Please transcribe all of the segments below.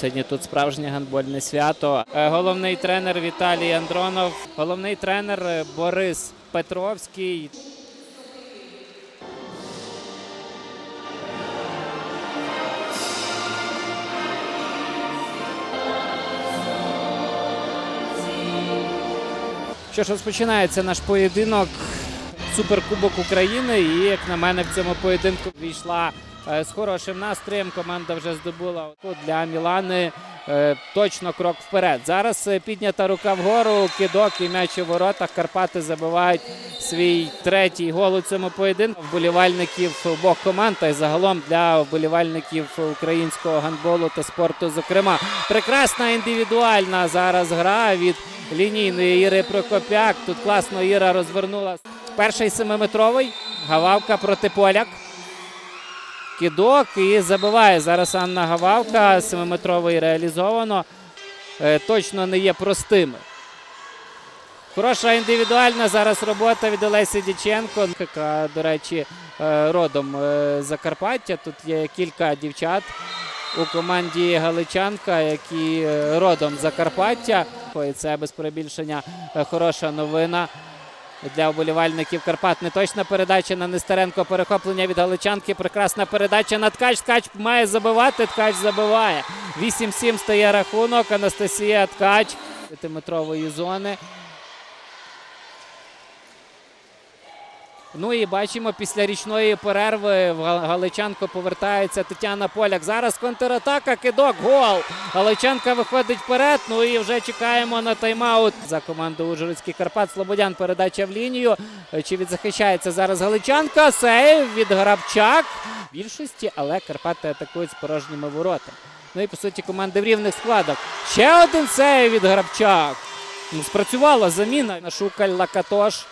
Сьогодні тут справжнє гандбольне свято. Е, Головний тренер Віталій Андронов, головний тренер е, Борис Петровський. Що ж, розпочинається наш поєдинок Суперкубок України. І як на мене в цьому поєдинку війшла з хорошим настроєм. Команда вже здобула для Мілани е, точно крок вперед. Зараз е, піднята рука вгору, кидок і м'яч у воротах. Карпати забивають свій третій гол у цьому поєдинку. Вболівальників обох команд та й загалом для вболівальників українського гандболу та спорту. Зокрема, прекрасна індивідуальна зараз гра від лінійної Іри Прокопяк. Тут класно Іра розвернула. Перший семиметровий. Гававка проти поляк. Кидок і забиває зараз Анна Гававка. Семиметровий реалізовано. Е, Точно не є простими. Хороша індивідуальна зараз робота від Олесі Діченко, яка, до речі, е, родом е, Закарпаття. Тут є кілька дівчат у команді Галичанка, які родом Закарпаття. Це без перебільшення хороша новина для вболівальників Карпат. Неточна передача на Нестеренко. Перехоплення від Галичанки. Прекрасна передача на Ткач. Ткач має забивати. Ткач забиває. 8-7 стає рахунок. Анастасія Ткач. 5-метрової зони. Ну і бачимо, після річної перерви в Галичанко повертається Тетяна Поляк. Зараз контратака, кидок, гол. Галичанка виходить вперед. Ну і вже чекаємо на тайм-аут за команду Ужгородський Карпат. Слободян передача в лінію. Чи відзахищається зараз Галичанка? Сейв від Грабчак. В більшості, але Карпати атакують з порожніми воротами. Ну і по суті команди в рівних складах. Ще один сейв від Грабчак. Ну, спрацювала заміна на Шукаль Лакатош.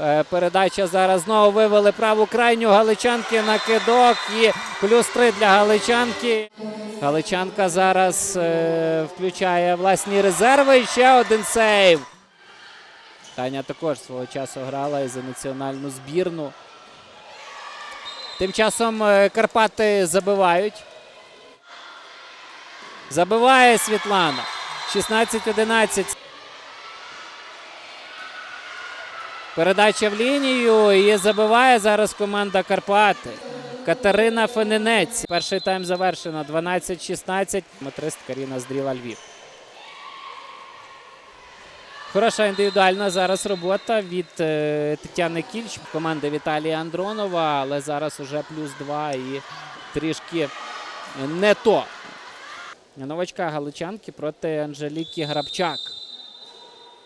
Е, Передача зараз знову вивели праву крайню Галичанки на кидок і плюс три для Галичанки. Галичанка зараз е, включає власні резерви. І ще один сейв. Таня також свого часу грала і за національну збірну. Тим часом е, Карпати забивають. Забиває Світлана. 16-11. Передача в лінію і забиває зараз команда Карпати. Катерина Фененець. Перший тайм завершено. 12-16. Матрист Каріна Здріла Львів. Хороша індивідуальна зараз робота від е, Тетяни Кільч, команди Віталія Андронова, але зараз уже плюс 2 і трішки не то. Новачка Галичанки проти Анжеліки Грабчак.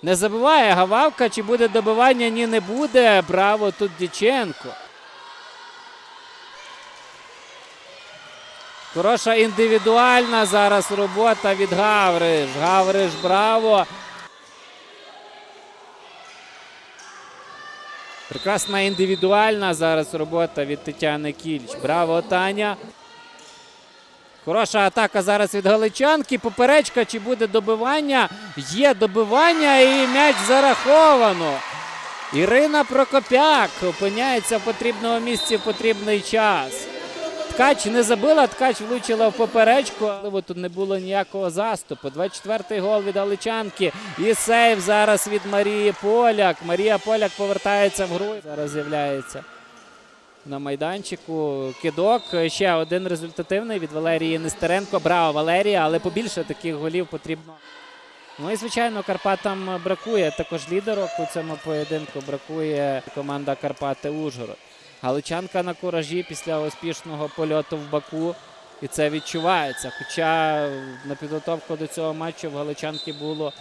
Не забиває Гававка, чи буде добивання? Ні, не буде. Браво тут Діченко. Хороша індивідуальна зараз робота від Гавриш. Гавриш, браво. Прекрасна індивідуальна зараз робота від Тетяни Кільч. Браво, Таня. Хороша атака зараз від Галичанки. Поперечка, чи буде добивання? Є добивання і м'яч зараховано. Ірина Прокопяк опиняється в потрібному місці в потрібний час. Ткач не забила, ткач влучила в поперечку. Але тут не було ніякого заступу. 24-й гол від Галичанки. І сейв зараз від Марії Поляк. Марія Поляк повертається в гру. Зараз з'являється на майданчику. Кидок. Ще один результативний від Валерії Нестеренко. Браво, Валерія, але побільше таких голів потрібно. Ну і звичайно, Карпатам бракує також лідерок у цьому поєдинку. Бракує команда Карпати Ужгород. Галичанка на куражі після успішного польоту в Баку. І це відчувається. Хоча на підготовку до цього матчу в Галичанки було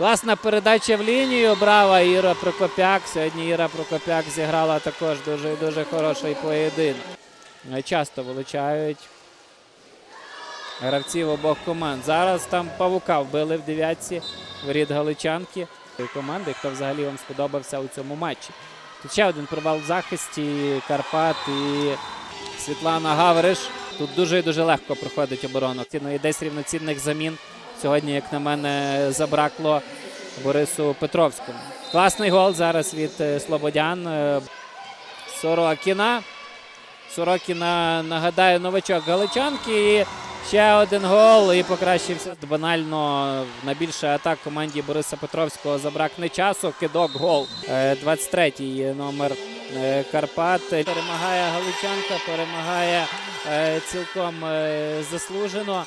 Класна передача в лінію. Брава Іра Прокопяк. Сьогодні Іра Прокопяк зіграла також дуже дуже хороший поєдинок. Часто вилучають гравців обох команд. Зараз там павука вбили в дев'ятці воріт Галичанки. Команди, хто взагалі вам сподобався у цьому матчі. Тут ще один провал в захисті Карпат і Світлана Гавриш. Тут дуже і дуже легко проходить оборону. Ну і десь рівноцінних замін сьогодні, як на мене, забракло Борису Петровському. Класний гол зараз від е, Слободян. Е, Сорокіна. Сорокіна, нагадаю, новачок Галичанки. І ще один гол і покращився. Банально на більше атак команді Бориса Петровського забракне часу. Кидок гол. Е, 23-й номер е, Карпат. Перемагає Галичанка, перемагає цілком заслужено.